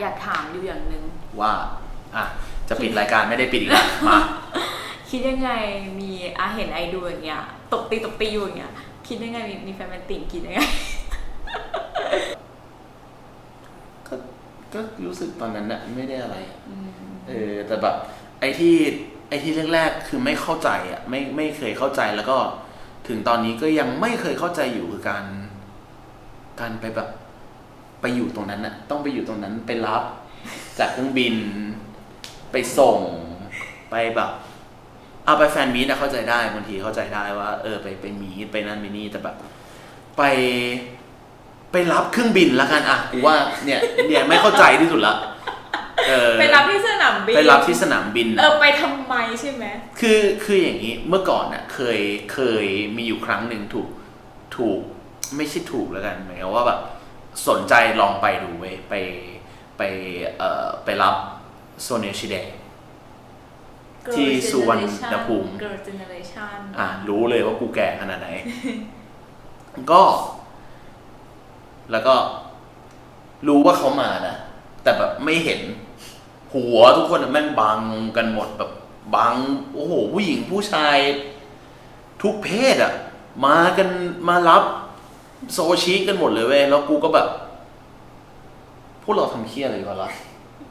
อยากถามอยู่อย่างหนึ่งว่า อะ จะปิดรายการไม่ได้ปิดอีกแล้วมา คิดยังไงมีอาเห็นไอดูอย่างเงี้ยตบตีตบตีอยู่อย่างเงี้ยคิดยังไงมีมีแฟนเป็นติ่งคิดยังไง ก็ก็รู้สึกตอนนั้นน่ะไม่ได้อะไร อืมเออแต่แบบไอ้ที่ไอ้ที่แรกๆคือไม่เข้าใจอะไม่ไม่เคยเข้าใจแล้วก็ ถึงตอนนี้ก็ยังไม่เคยเข้าใจอยู่คือการ การไปแบบ ไปอยู่ตรงนั้นน่ะต้องไปอยู่ตรงนั้นไปรับ จากเครื่องบิน ไปส่งไปแบบเอาไปแฟนมีตอะเข้าใจได้บางทีเข้าใจได้ว่า เออไปไปมีตไปนั่นไปนี่แต่แบบ ไปไปรับเครื่องบินละกันอะกูว่าเนี่ยเนี่ยไม่เข้าใจที่สุดละเออไปรับที่สนามบินไปรับที่สนามบินเออไปทำไมใช่ไหมคือคืออย่างนี้เมื่อก่อนน่ะเคยเคยมีอยู่ครั้งหนึ่งถูกถูกไม่ใช่ถูกแล้วกันหมายความว่าแบบ สนใจลองไปดูเว้ยไปไปเอ่อไปรับโซเนชิเดะที่สุวรรณภูมิ Girl Generation อะรู้เลยว่ากูแก่ขนาดไหน ก็ แล้วก็รู้ว่าเขามานะ แต่แบบไม่เห็น หัวทุกคนอะแม่งบังกันหมดแบบบัง โอ้โห ผู้หญิงผู้ชาย ทุกเพศอะมากันมารับ โซชิกันหมดเลยเว้ย แล้วกูก็แบบ พวกเราทำเคี้ยอะไรอยู่วะล่ะ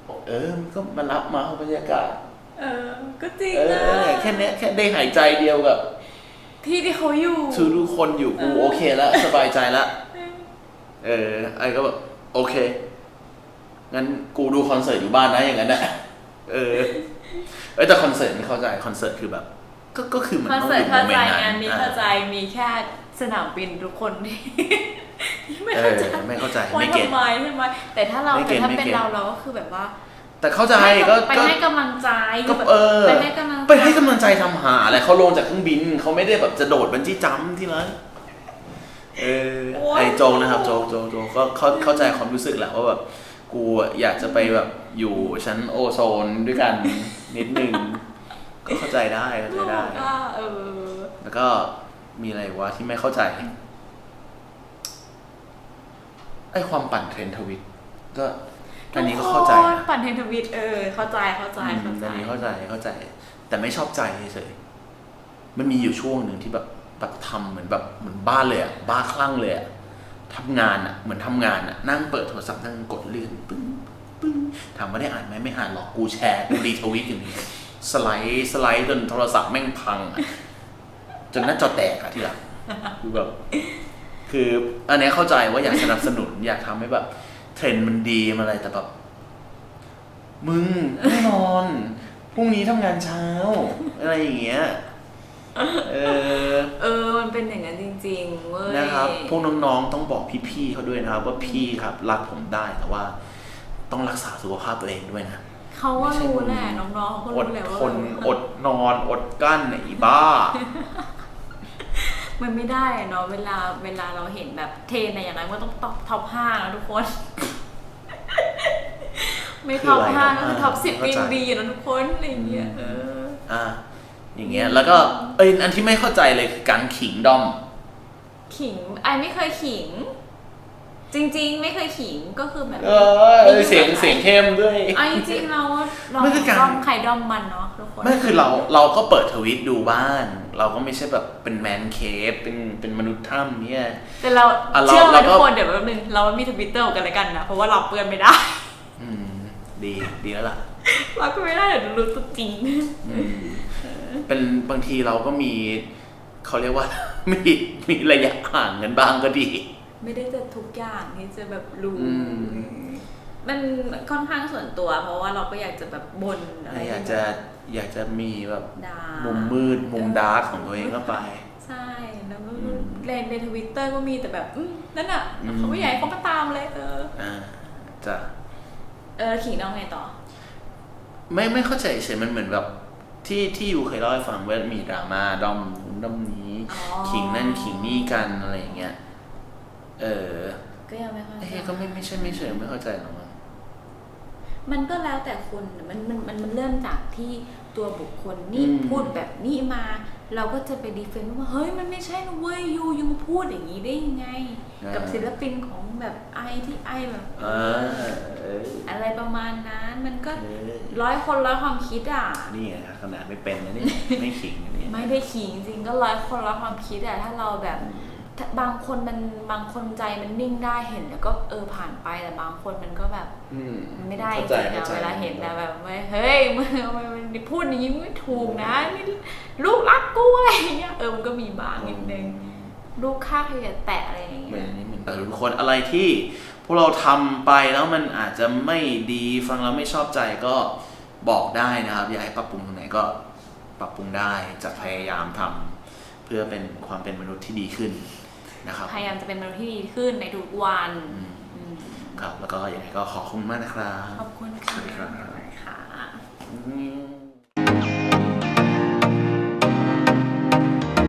บอกเออมันก็มารับมาเอาบรรยากาศ เออ ก็จริงเอนะอ แค่เนี้ยแค่ได้หายใจเดียวกับที่ที่เขาอยู่ ทุกทุกคนอยู่กูโอเคแล้วสบายใจแล้วเออ ไอ้ก็แบบโอเค งั้นกูดูคอนเสิร์ตอยู่บ้านนะอย่างนั้นนะเออเอ้ยแต่คอนเสิร์ตนี่เข้าใจคอนเสิร์ตคือแบบ ก็ก็คือมันคอนต้องเสิอร์ตยู่โมเข้าเมใจนต์นั้นงานนี้อะเข้าใจมีแค่ สนามบินทุกคนที่ที่ไม่เอเข้าอใจไม่เข้าใจว่าไม่เก็ต ทำไมใช่ไหมแต่ถ้าเราไม่เก็แต่ตถ้าไม่เป็นเก็ต เราเราก็คือแบบว่าแต่เข้าใจให้ก็ไปก็ให้กำลังใจก็แบบเออไปให้กำลังใจไปให้กำลังใจทำหาอะไรเขาลงจากเครื่องบินเขาไม่ได้แบบจะโดดบันจี้จัมป์ที่นั้นเออไอโจงนะครับโจงโจงโจงก็เข้าเข้าใจความรู้สึกแหละว่าแบบกูอยากจะไปแบบอยู่ชั้นโอโซนด้วยกันนิดนึงก็เข้าใจได้เข้าใจโลได้กอะเออ แล้วก็ มีอะไรวะที่ไม่เข้าใจ ไอความปั่นเทรนด์ทวิต ก็อันนี้ก็เข้าใจทุกคนนะปั่นเทรนทวิตเออ เข้าใจเข้าใจอืมเข้าใจ อันนี้เข้าใจเข้าใจ แต่ไม่ชอบใจเฉยๆมันมีอยู่ช่วงหนึ่งที่แบบแบบทำเหมือนแบบเหมือนบ้าเลยอะบ้าคลั่งเลยอะทำงานอะเหมือนทำงานอะนั่งเปิดโทรศัพท์นั่งกดเลื่อนปึ้งปึ้งถามว่าได้อ่านไหมไม่อ่านหรอกกูแชร์กูรีทวิตอย่างนี้สไลด์สไลด์จนโทรศัพท์แม่งพังอะ จนหน้าจอแตกอะที่หลังคือแบบคืออันเนี้ยเข้าใจว่าอยากสนับสนุน อยากทำให้แบบ เทรนด์มันดีมันอะไรแต่แบบ มึงแน่นอนพรุ่งนี้ทำงานเช้า อะไรอย่างเงี้ยเออ เออ มันเป็นอย่างนั้นจริงๆเว้ยนะครับ พวกน้องๆ ต้องบอกพี่ๆเขาด้วยนะครับ ว่าพี่ครับรักผมได้แต่ว่าต้องรักษาสุขภาพตัวเองด้วยนะ เขาก็ไม่ใช่รู้มึงแหละน้องๆเขาก็อดรู้แหละว่าทนอดนอน อดกลั้นไอ้บ้า มันไม่ได้อะเนาะเวลาเวลาเราเห็นแบบเทรนในอย่างไรมันต้องท็อปท็อปห้านะทุกคน ไม่คือท็อปอะไรห้าท็อปก็คือห้าท็อปสิบเข้าก็ใจยังดีอยู่นะทุกคนอะไรอย่างเงี้ยเออ อะอย่างเงี้ยแล้วก็เอ้ยอันที่ไม่เข้าใจเลยคือการขิงดอม ขิงไอไม่เคยขิง จริงๆ ไม่เคยขิงก็คือแบบเออเสียงเสียงเข้มด้วยไอ้จริงๆเราเราไม่คือการด้อมใครด้อมมันเนาะทุกคนไม่คือเราเราก็เปิดทวิตดูบ้านเราก็ไม่ใช่แบบเป็นแมนเคฟเป็นเป็นมนุษย์ถ้ำเนี่ย แต่เราอะเราเชื่อไหมเราก็ ทุกคนเดี๋ยวแป๊บนึงเราไม่มีทวิตเตอร์กันแล้วกันนะเพราะว่าเราเปื้อนไม่ได้ อืม ดีดีแล้วล่ะ เราก็ไม่ได้เดี๋ยวรู้ตัวจริง อืมเป็นบางทีเราก็มีเขาเรียกว่า มีมีระยะห่างกันบ้างก็ดี ไม่ได้จะทุกอย่างที่จะแบบรู้อืม มันค่อนข้างส่วนตัว เพราะว่าเราก็อยากจะแบบบนอะไรอยากจะอยากจะมีแบบดามุมมืดมุมดาร์กของตัวเองเข้าไป ใช่แล้วก็อืมเล่นในทวิตเตอร์ก็มีแต่แบบอืมนั่นอะอืม เขาไม่ใหญ่เขามาตามเลยเออ อ่าจะเออขิงน้องไงต่อ ไม่ไม่เข้าใจเฉยมันเหมือนแบบที่ที่ยูเคยเล่าให้ฟังว่ามีดราม่าดอมนู้นดอมนี้ อ๋อ ขิงนั่นขิงนี่กันอะไรอย่างเงี้ย เออก็ยังไม่ค่อยเอ้ยก็ไม่ไม่ใช่ไม่เชิงไม่เข้าใจหรอกมั้งมันก็แล้วแต่คนมันมันมันมันเริ่มจากที่ตัวบุคคลนี่พูดแบบนี้มา เราก็จะไปดีเฟนต์ว่าเฮ้ยมันไม่ใช่นะเว้ยยูยูมาพูดอย่างนี้ได้ยังไง กับศิลปินของแบบไอที่ไอแบบอ่าเออออะไรประมาณนั้นมันก็เออร้อยคนร้อยความคิดอะนี่ไงขนาดไม่เป็นนะเนี่ยไม่ขิงนะเนี่ยไม่ได้ขิงจริงก็ร้อยคนร้อยความคิดอะถ้าเราแบบถ้า บางคนมันบางคนใจมันนิ่งได้เห็น แล้วก็เออผ่านไปแต่บางคนมันก็แบบอืมมันไม่ได้จเข้าใจริงๆอะข้ใจเวลาเห็นนะแบบไม่เฮ้ยมึงมึงมึงพูดอย่างนี้ไม่ถูกนะนี่ลูกรักกูอะไรอย่างเงี้ยเออมันก็มีบ้างนิดนึงลูกข้าขยันแตะอะไรอย่างเหมืเงี้อนยอันนี้เหมือนเออทุกคนอะไรที่ พวกเราทำไปแล้วมันอาจจะไม่ดีฟังแล้วไม่ชอบใจก็บอกได้นะครับ อยากให้ปรับปรุงตรงไหนก็ปรับปรุงได้จะพยายามทำเพื่อเป็นความเป็นมนุษย์ที่ดีขึ้น นะครับพยายามจะเป็นมนุษย์ที่ดีขึ้นในทุกวันอืมอืมครับแล้วก็ยังไงก็ขอบคุณมากนะครับ ขอบคุณสวัสดีครับค่ะอืม